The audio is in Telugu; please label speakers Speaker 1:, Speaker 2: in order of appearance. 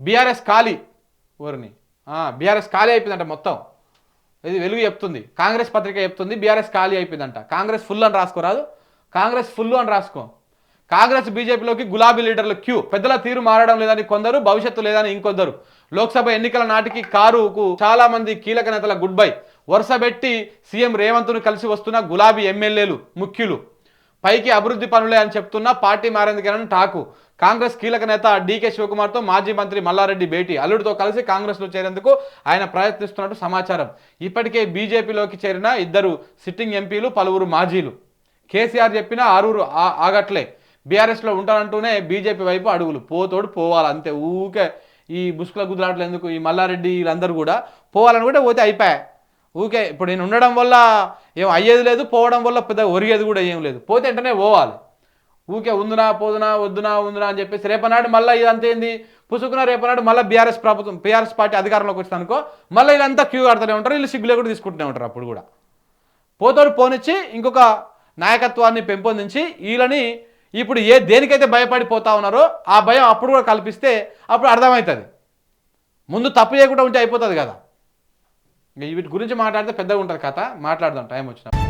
Speaker 1: బీఆర్ఎస్ ఖాళీ ఊరిని. బీఆర్ఎస్ ఖాళీ అయిపోయిందంట మొత్తం. ఇది వెలుగు చెప్తుంది. కాంగ్రెస్ పత్రిక చెప్తుంది బీఆర్ఎస్ ఖాళీ అయిపోయిందంట. కాంగ్రెస్ ఫుల్ అని రాసుకోరాదు కాంగ్రెస్ ఫుల్ అని రాసుకో. కాంగ్రెస్ బీజేపీలోకి గులాబీ లీడర్లు క్యూ. పెద్దల తీరు మారడం లేదని కొందరు భవిష్యత్తు లేదని ఇంకొందరు. లోక్సభ ఎన్నికల నాటికి కారుకు చాలా మంది కీలక నేతల గుడ్ బై. వరుస పెట్టి సీఎం రేవంత్ను కలిసి వస్తున్న గులాబీ ఎమ్మెల్యేలు ముఖ్యులు. పైకి అభివృద్ధి పనులే అని చెప్తున్నా పార్టీ మారేందుకేనని టాకు. కాంగ్రెస్ కీలక నేత డీకే శివకుమార్తో మాజీ మంత్రి మల్లారెడ్డి భేటీ. అల్లుడితో కలిసి కాంగ్రెస్లో చేరేందుకు ఆయన ప్రయత్నిస్తున్నట్టు సమాచారం. ఇప్పటికే బీజేపీలోకి చేరిన ఇద్దరు సిట్టింగ్ ఎంపీలు పలువురు మాజీలు. కేసీఆర్ చెప్పిన ఆరూరు ఆగట్లే. బీఆర్ఎస్లో ఉంటానంటూనే బీజేపీ వైపు అడుగులు. పోతోడు పోవాలి అంతే. ఊకే ఈ బుస్కుల గుజరాట్లు ఎందుకు? ఈ మల్లారెడ్డి వీళ్ళందరూ కూడా పోవాలని కూడా పోతే అయిపోయాయి. ఊకే ఇప్పుడు నేను ఉండడం వల్ల ఏం అయ్యేది లేదు పోవడం వల్ల పెద్ద ఒరిగేది కూడా ఏం లేదు. పోతే వెంటనే పోవాలి. ఊకే ఉందునా పోదునా వద్దునా ఉందునా అని చెప్పేసి రేపనాడు మళ్ళీ ఇదంతా ఏంది? పుసుకున్న రేపనాడు మళ్ళీ బీఆర్ఎస్ ప్రభుత్వం బీఆర్ఎస్ పార్టీ అధికారంలోకి వచ్చింది అనుకో మళ్ళీ వీళ్ళంతా క్యూ కడుతూనే ఉంటారు వీళ్ళు సిగ్గులే కూడా తీసుకుంటూనే ఉంటారు అప్పుడు కూడా. పోతోడు పోనిచ్చి ఇంకొక నాయకత్వాన్ని పెంపొందించి వీళ్ళని ఇప్పుడు ఏ దేనికైతే భయపడిపోతా ఉన్నారో ఆ భయం అప్పుడు కూడా కల్పిస్తే అప్పుడు అర్థమవుతుంది. ముందు తప్పు చేయకుండా ఉంటే అయిపోతుంది కదా. వీటి గురించి మాట్లాడితే పెద్దగా ఉంటుంది కథ. మాట్లాడదాం టైం వచ్చినప్పుడు.